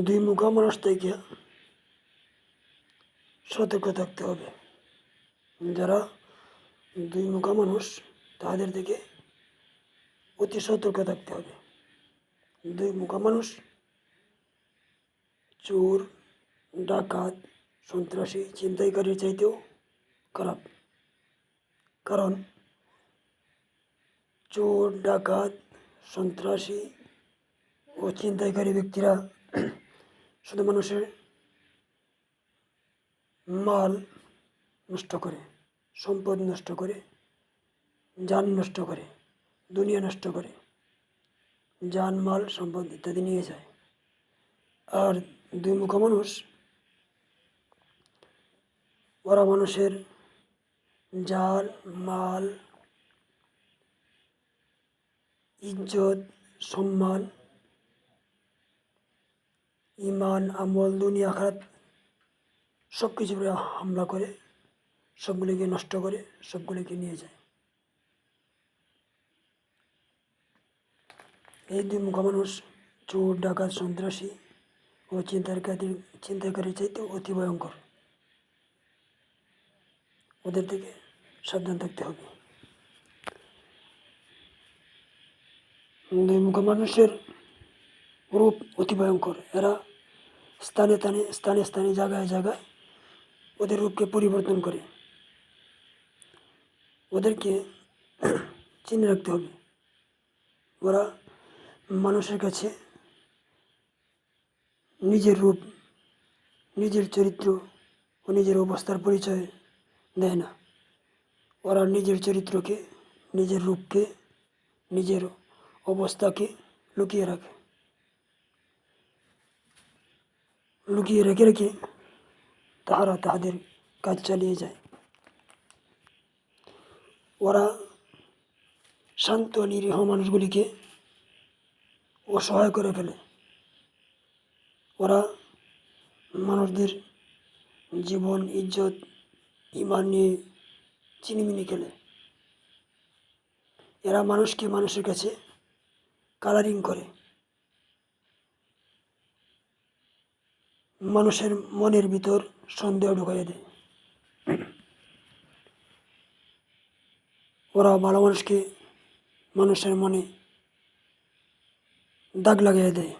দুই মুখা মানুষ থেকে সতর্ক থাকতে হবে। যারা দুই মুখা মানুষ, তাদের থেকে অতি সতর্ক থাকতে হবে। দুই মুখা মানুষ, চোর, ডাকাত, সন্ত্রাসী, ছিনতাইকারীর চাইতেও খারাপ। কারণ চোর, ডাকাত, সন্ত্রাসী ও ছিনতাইকারী ব্যক্তিরা শুধু মানুষের মাল নষ্ট করে, সম্পদ নষ্ট করে যান নষ্ট করে, দুনিয়া নষ্ট করে যান মাল, সম্পদ ইত্যাদি নিয়ে যায়। আর দুই মুখা মানুষ, ওরা মানুষের জান মাল, ইজ্জত, সম্মান ইমান, আমল, দুনিয়া খারাপ সব কিছু হামলা করে, সবগুলিকে নষ্ট করে, সবগুলিকে নিয়ে যায়। এই দুই মুখা মানুষ, চোর, ডাকাত, সন্ত্রাসী ও চিন্তাকারী চিন্তাকারীর চাইতে অতি ভয়ঙ্কর। ওদের থেকে সাবধান থাকতে হবে। দুই মুখা মানুষের রূপ অতি ভয়ঙ্কর। এরা স্থানে স্থানে স্থানে স্থানে, জায়গায় জায়গায় ওদের রূপকে পরিবর্তন করে। ওদেরকে চিনে রাখতে হবে। ওরা মানুষের কাছে নিজের রূপ, নিজের চরিত্র ও নিজের অবস্থার পরিচয় দেয় না। ওরা নিজের চরিত্রকে, নিজের রূপকে, নিজের অবস্থাকে লুকিয়ে রাখে। লুকিয়ে রেখে রেখে তাহারা তাহাদের কাজ চালিয়ে যায়। ওরা শান্ত, নিরীহ মানুষগুলিকে অসহায় করে ফেলে। ওরা মানুষদের জীবন, ইজ্জত, ইমান নিয়ে চিনিমিনি খেলে। এরা মানুষকে মানুষের কাছে কালারিং করে। মানুষের মনের ভিতর সন্দেহ ঢুকাইয়ে দেয়। ওরা ভালো মানুষকে মানুষের মনে দাগ লাগিয়ে দেয়।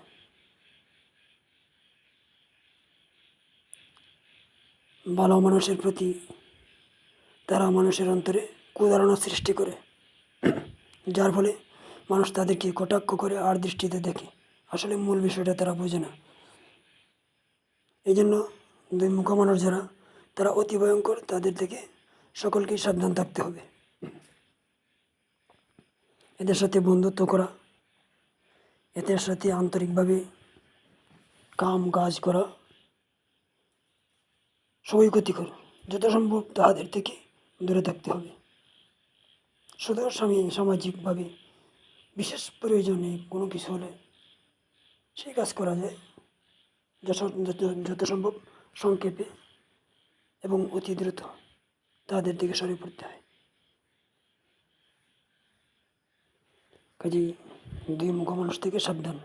ভালো মানুষের প্রতি তারা মানুষের অন্তরে কুধারণা সৃষ্টি করে, যার ফলে মানুষ তাদেরকে কটাক্ষ করে আর দৃষ্টিতে দেখে। আসলে মূল বিষয়টা তারা বোঝে না। এই জন্য দুই মুখা মানুষ যারা, তারা অতি ভয়ঙ্কর, তাদের থেকে সকলকেই সাবধান থাকতে হবে। এদের সাথে বন্ধুত্ব করা, এদের সাথে আন্তরিকভাবে কাম কাজ করা, সবই ক্ষতিকর। যত সম্ভব তাহাদের থেকে দূরে থাকতে হবে। শুধু স্বামী সামাজিকভাবে বিশেষ প্রয়োজনে কোনো কিছু হলে সেই কাজ করা যায়। যত সম্ভব সংক্ষেপে এবং অতি দ্রুত তাদের দিকে সরে পড়তে হয়। কাজেই দুই মুখ মানুষ থেকে সাবধান।